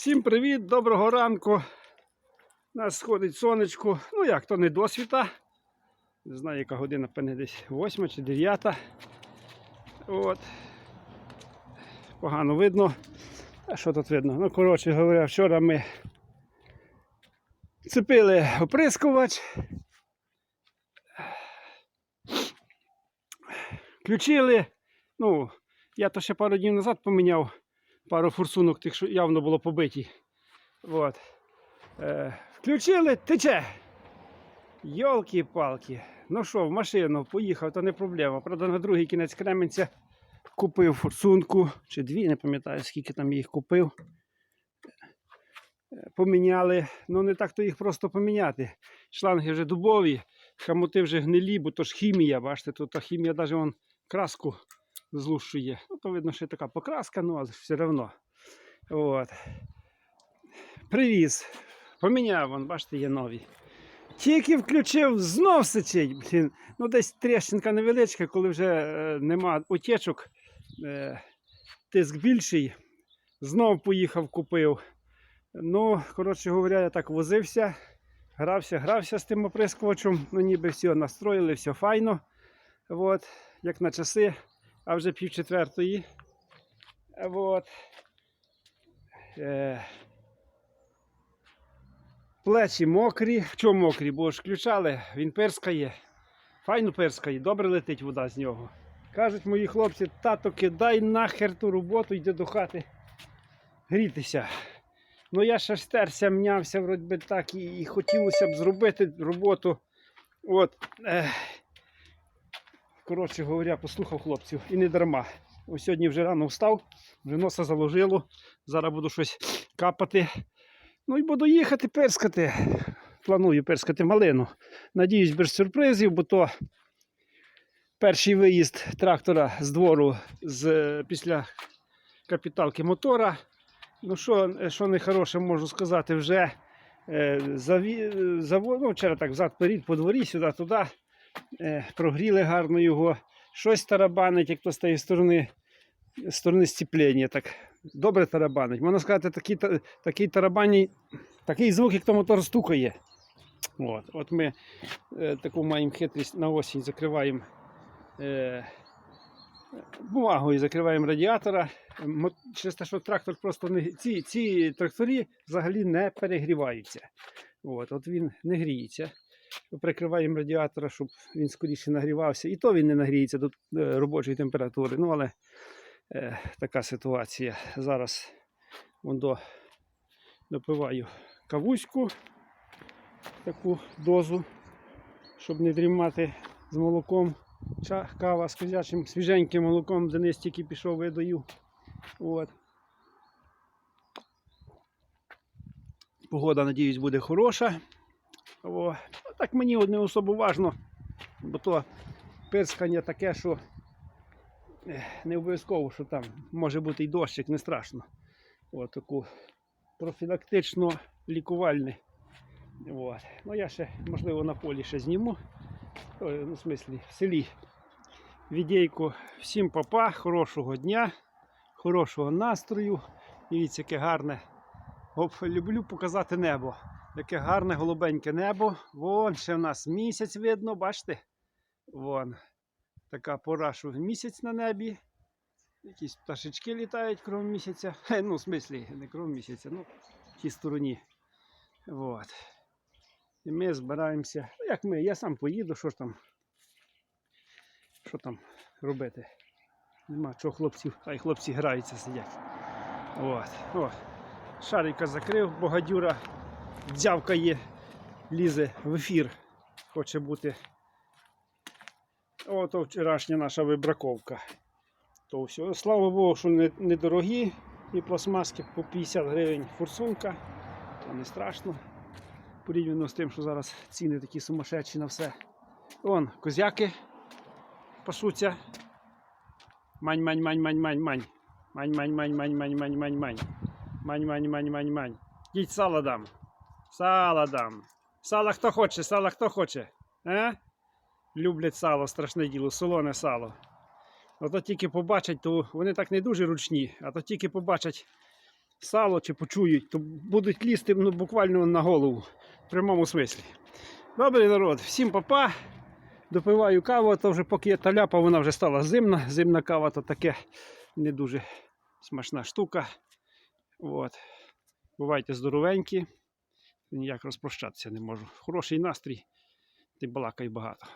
Всім привіт, доброго ранку. У нас сходить сонечко. Ну як, то не досвіта. Не знаю, яка година, певне, десь 8 чи 9. От. Погано видно. А що тут видно? Ну, коротше говоря, вчора ми цепили оприскувач. Включили. Ну, я то ще пару днів назад поміняв пару форсунок, тих, що явно було побиті. От. Е, включили, тече. Йолки-палки. Ну що, в машину поїхав, то не проблема. Правда, на другий кінець Кременця купив форсунку, чи дві, не пам'ятаю, скільки там їх купив. Е, Поміняли. Ну, не так то їх просто поміняти. Шланги вже дубові, хамути вже гнилі, бо то ж хімія, бачите, тут та хімія навіть краску злущує. Ну, то видно, що така покраска, ну, але все одно. От. Привіз. Поміняв, вон, бачите, є нові. Тільки включив, знов сичить. Блін. Ну, десь тріщинка невеличка, коли вже е, нема утечок, е, тиск більший. Знов поїхав, купив. Ну, коротше говоря, я так возився, грався, грався з тим оприскувачем. Ну, ніби все настроїли, все файно. От, як на часи, а вже пів четвертої. От. Е, плечі мокрі. В чому мокрі? Бо ж включали, він перскає. Файно перскає, добре летить вода з нього. Кажуть мої хлопці, тато, кидай нахер ту роботу, йди до хати грітися. Ну я ще стерся, мнявся, вроді би так, і, і хотілося б зробити роботу. От. Ех. Коротше говоря, послухав хлопців і не дарма. Ось сьогодні вже рано встав, вже носа заложило. Зараз буду щось капати. Ну і буду їхати перскати. Планую перскати малину. Надіюсь, без сюрпризів, бо то перший виїзд трактора з двору з, після капіталки мотора. Ну, що, що нехороше можу сказати, вже е, заві, заво, ну, вчора так взад перед по дворі, сюди, туди. Е, прогріли гарно його. Щось тарабанить, як то з тієї сторони, сторони стіплення. Так добре тарабанить. Можна сказати, такий, такий тарабаній, такий звук, як то мотор стукає. От, от ми е, таку маємо хитрість на осінь закриваємо е, бумагою закриваємо радіатора. Через те, що трактор просто не ці, ці тракторі взагалі не перегріваються. От, от він не гріється. Прикриваємо радіатора, щоб він скоріше нагрівався. І то він не нагріється до е, робочої температури. Ну, але е, така ситуація. Зараз вон до, допиваю кавуську, таку дозу, щоб не дрімати з молоком. Ча, кава з козячим свіженьким молоком, Денис тільки пішов, видаю. От. Погода, надіюсь, буде хороша. О, так мені не особо важно, бо то пирскання таке, що не обов'язково, що там може бути і дощик, не страшно. От таку профілактично лікувальне. Ну я ще, можливо, на полі ще зніму. Ой, Ну, в смислі, в селі. Відейку. Всім папа, хорошого дня, хорошого настрою. Дивіться, яке гарне. Оп, люблю показати небо. Яке гарне голубеньке небо. Вон ще в нас місяць видно, бачите? Вон. Така пора, що місяць на небі. Якісь пташечки літають крім місяця. Хе, ну, в смислі, не крім місяця, ну, в тій стороні. От. І ми збираємося. Ну, як ми, я сам поїду, що ж там. Що там робити? Нема чого хлопців, хай хлопці граються, сидять. От. О. Шарика закрив, богадюра дзявкає, лізе в ефір. Хоче бути. Ото вчорашня наша вибраковка. То все. Слава Богу, що не, недорогі і пластмаски по 50 гривень форсунка. То не страшно. Порівняно з тим, що зараз ціни такі сумасшедші на все. Вон, козяки пасуться. Мань, мань, мань, мань, мань, мань. Мань, мань, мань, мань, мань, мань, мань, мань. Мань, мань, мань, мань, мань. Їдь сало дам. Сало дам. Сало хто хоче, сало хто хоче. Е? Люблять сало, страшне діло, солоне сало. Ото тільки побачать, то вони так не дуже ручні, а то тільки побачать сало чи почують, то будуть лізти ну, буквально на голову. В прямому смислі. Добрий народ, всім папа. Допиваю каву, то вже поки я таляпа, вона вже стала зимна. Зимна кава то таке не дуже смачна штука. От. Бувайте здоровенькі. Ніяк розпрощатися не можу. Хороший настрій, ти балакай багато.